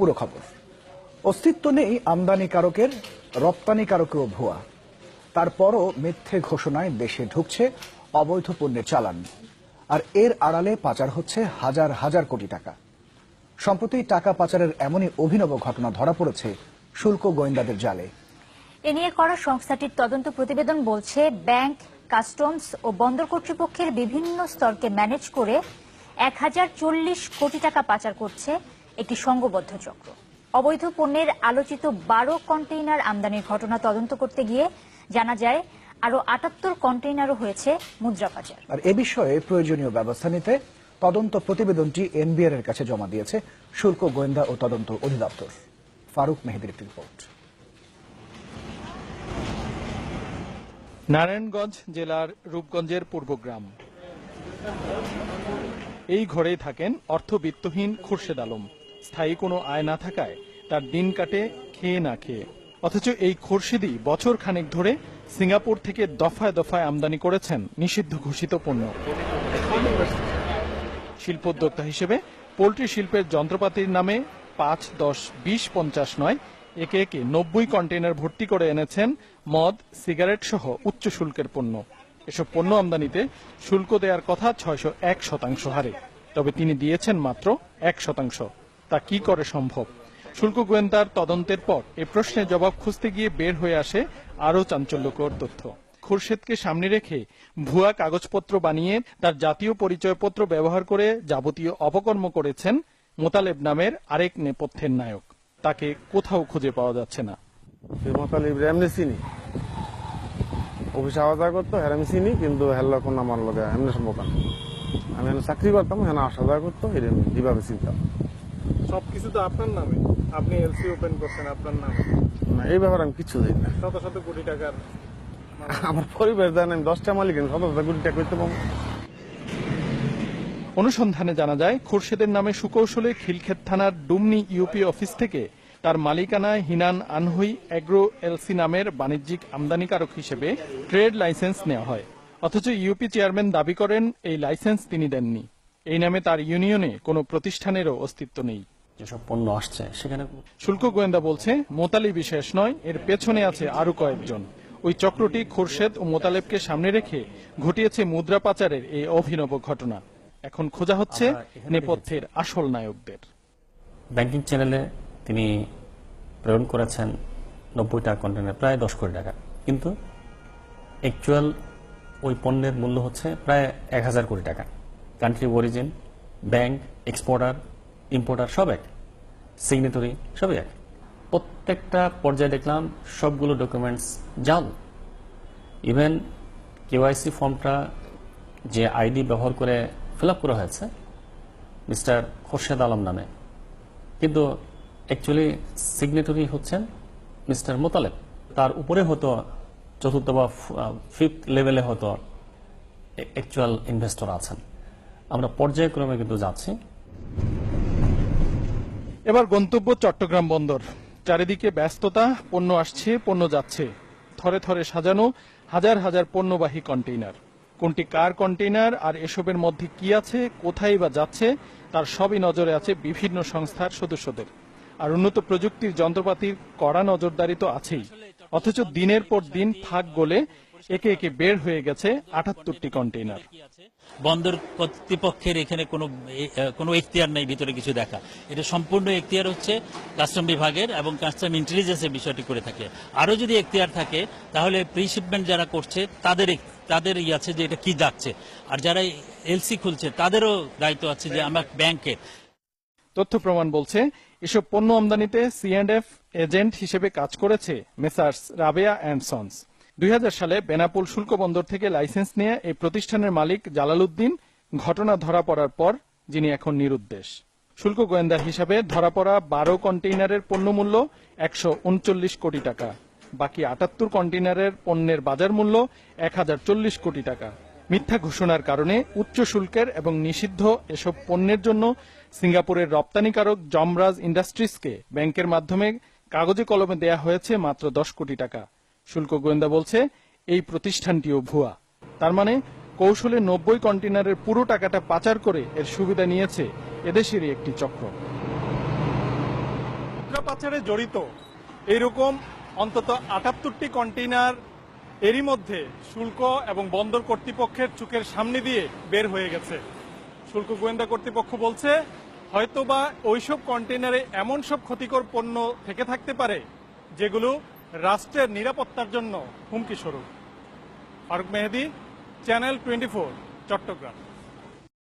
পুরো খবর। অস্তিত্ব নেই আমদানিকারকের, রপ্তানিকারকেও ভুয়া। তারপরও মিথ্যে ঘোষণায় দেশে ঢুকছে অবৈধ পণ্যের চালান। আর এর আড়ালে পাচার হচ্ছে হাজার হাজার কোটি টাকা। সম্প্রতি টাকা পাচারের এমনই অভিনব ঘটনা ধরা পড়েছে শুল্ক গোয়েন্দাদের জালে। এ নিয়ে করা সংস্থাটির তদন্ত প্রতিবেদন বলছে, ব্যাংক, কাস্টমস ও বন্দর কর্তৃপক্ষের বিভিন্ন স্তরকে ম্যানেজ করে এক হাজার চল্লিশ কোটি টাকা পাচার করছে একটি সংঘবদ্ধ চক্র। অবৈধ পণ্যের আলোচিত বারো কন্টেইনার আমদানির ঘটনা তদন্ত করতে গিয়ে জানা যায় আরও আটাত্তর কন্টেইনারও হয়েছে মুদ্রা পাচার আর এ বিষয়ে প্রয়োজনীয় ব্যবস্থা নিতে তদন্ত প্রতিবেদনটি এনবিআর এর কাছে জমা দিয়েছে শুল্ক গোয়েন্দা ও তদন্ত অধিদপ্তর। ফারুক মেহেদির একটি রিপোর্ট। নারায়ণগঞ্জ জেলার রূপগঞ্জের পূর্বগ্রাম এই ঘরেই থাকেন অর্থবিত্তহীন খুরশেদ আলম। স্থায়ী কোনো আয় না থাকায় তার দিন কাটে, খেয়ে না খেয়ে। অথচ এই খুরশিদই বছর খানেক ধরে সিঙ্গাপুর থেকে দফায় দফায় আমদানি করেছেন নিষিদ্ধ ঘোষিত পণ্য। শিল্পোদ্যোক্তা হিসেবে পোল্ট্রি শিল্পের যন্ত্রপাতির নামে পাঁচ, দশ, বিশ, পঞ্চাশ নয়, একে একে নব্বই কন্টেইনার ভর্তি করে এনেছেন মদ, সিগারেট সহ উচ্চ শুল্কের পণ্য। এসব পণ্য আমদানিতে শুল্ক দেওয়ার কথা ছয়শো এক শতাংশ হারে, তবে তিনি দিয়েছেন মাত্র এক শতাংশ। তা কি করে সম্ভব? শুল্ক গোয়েন্দার তদন্তের পর এ প্রশ্নের জবাব খুঁজতে গিয়ে বের হয়ে আসে আরও চাঞ্চল্যকর তথ্য। খুরশেদকে সামনে রেখে ভুয়া কাগজপত্র বানিয়ে তার জাতীয় পরিচয়পত্র ব্যবহার করে যাবতীয় অপকর্ম করেছেন মোতালেব নামের আরেক নেপথ্যের নায়ক। তাকে কোথাও খুঁজে পাওয়া যাচ্ছে না। অফিসে করতো হ্যাঁ আমি চিনি, কিন্তু হেল্লা কোন আমার এমনি না। আমি চাকরি করতাম এখানে আসা যাওয়া করতো এটা আমি কীভাবে চিনতাম সবকিছু তো আপনার নামে। আপনি এলসি ওপেন করছেন আপনার নামে। না এই ব্যাপারে আমি কিচ্ছু দিই না। শত শত কোটি টাকার আমার পরিবার জানেন আমি দশটা মালিক আমি শত শত কোটি টাকা করতে পারব। অনুসন্ধানে জানা যায় খুরশেদের নামে সুকৌশলে খিলক্ষেত থানার ডুমনি ইউপি অফিস থেকে তার মালিকানায় হিনান আনহুই এগ্রো এলসি নামের বাণিজ্যিক আমদানিকারক হিসেবে ট্রেড লাইসেন্স নেওয়া হয়। অথচ ইউপি চেয়ারম্যান দাবি করেন এই লাইসেন্স তিনি দেননি। এই নামে তার ইউনিয়নে কোনো প্রতিষ্ঠানেরও অস্তিত্ব নেই। যেসব পণ্য আসছে সেখানে শুল্ক গোয়েন্দা বলছে মোতালি বিশেষ নয় এর পেছনে আছে আরও কয়েকজন। ওই চক্রটি খোরশেদ ও মোতালেবকে সামনে রেখে ঘটিয়েছে মুদ্রা পাচারের এই অভিনব ঘটনা। এখন খোঁজা হচ্ছে নেপথ্যের আসল নায়কদের। ব্যাংকিং চ্যানেলে তিনি প্রেরণ করেছেন নব্বইটা কন্টেনার প্রায় দশ কোটি টাকা। কিন্তু অ্যাকচুয়াল ওই পণ্যের মূল্য হচ্ছে প্রায় এক হাজার কোটি টাকা। Country origin bank exporter importer সব এক সিগনেটরি সবই এক। প্রত্যেকটা পর্যায়ে দেখলাম সবগুলো ডকুমেন্টস জাল। ইভেন কেওয়াইসি ফর্মটা যে আইডি ব্যবহার করে ফিল করা হয়েছে মিস্টার খোরশেদ আলম নামে। কিন্তু অ্যাকচুয়ালি সিগনেটরি হচ্ছেন মিস্টার মোতালেব। তার উপরে হতো চতুর্থ বা ফিফথ লেভেলে হতো অ্যাকচুয়াল ইনভেস্টর আছেন। আমরা পর্যায়ক্রমে কিন্তু যাচ্ছি। এবার গন্তব্য চট্টগ্রাম বন্দর। চারিদিকে ব্যস্ততা, পণ্য আসছে, পণ্য যাচ্ছে। থরে থরে সাজানো হাজার হাজার পণ্যবাহী কন্টেইনার। কোনটি কার কন্টেইনার আর এসবের মধ্যে কি আছে, কোথায় বা যাচ্ছে, তার সবই নজরে আছে বিভিন্ন সংস্থার সদস্যদের। আর উন্নত প্রযুক্তির যন্ত্রপাতির কড়া নজরদারি তো আছেই। অথচ দিনের পর দিন ফাঁক গলে একে একে বের হয়ে গেছে আটাত্তরটি কন্টেইনার বন্দর কর্তৃপক্ষের এখানে কোনো কোনো এখতিয়ার নেই ভিতরে কিছু দেখা। এটা সম্পূর্ণ এখতিয়ার হচ্ছে কাস্টম বিভাগের এবং কাস্টম ইন্টেলিজেন্সের বিষয়টি করে থাকে। আরও যদি এখতিয়ার থাকে তাহলে প্রিশিপমেন্ট যারা করছে তাদের তাদের ই আছে যে এটা কি যাচ্ছে। আর যারা এলসি খুলছে তাদেরও দায়িত্ব আছে যে আমার ব্যাংকের। তথ্য প্রমাণ বলছে এসব পণ্য আমদানিতে সিএন্ডএফ এজেন্ট হিসেবে কাজ করেছে মেসার্স রাবেয়া অ্যান্ড সন্স দুই হাজার সালে বেনাপুল শুল্ক বন্দর থেকে লাইসেন্স নিয়ে এই প্রতিষ্ঠানের মালিক জালালউদ্দিন ঘটনা ধরা পড়ার পর যিনি এখন নিরুদ্দেশ। শুল্ক গোয়েন্দা হিসাবে ধরা পড়া বারো কন্টেইনারের পণ্য মূল্য একশো কোটি টাকা। বাকি আটাত্তর কন্টেইনারের পণ্যের বাজার মূল্য এক হাজার চল্লিশ কোটি টাকা। মিথ্যা ঘোষণার কারণে উচ্চ শুল্কের এবং নিষিদ্ধ এসব পণ্যের জন্য সিঙ্গাপুরের রপ্তানিকারক জমরাজ ইন্ডাস্ট্রিজকে ব্যাংকের মাধ্যমে কাগজে কলমে দেয়া হয়েছে মাত্র দশ কোটি টাকা। শুল্ক গোয়েন্দা বলছে, এই প্রতিষ্ঠানটিও ভুয়া। তার মানে কৌশলে নব্বই কন্টেনারের পুরো টাকাটা পাচার করে এর সুবিধা নিয়েছে এদেশেরই একটি চক্র। পাচারে জড়িত। এরকম অন্তত আটাত্তরটি কন্টেইনার এরই মধ্যে শুল্ক এবং বন্দর কর্তৃপক্ষের চুকের সামনে দিয়ে বের হয়ে গেছে। শুল্ক গোয়েন্দা কর্তৃপক্ষ বলছে, হয়তোবা ওইসব কন্টেইনারে এমন সব ক্ষতিকর পণ্য থেকে থাকতে পারে, যেগুলো রাষ্ট্রের নিরাপত্তার জন্য হুমকি স্বরূপ। Faruk Mehedi channel twenty Chattogram.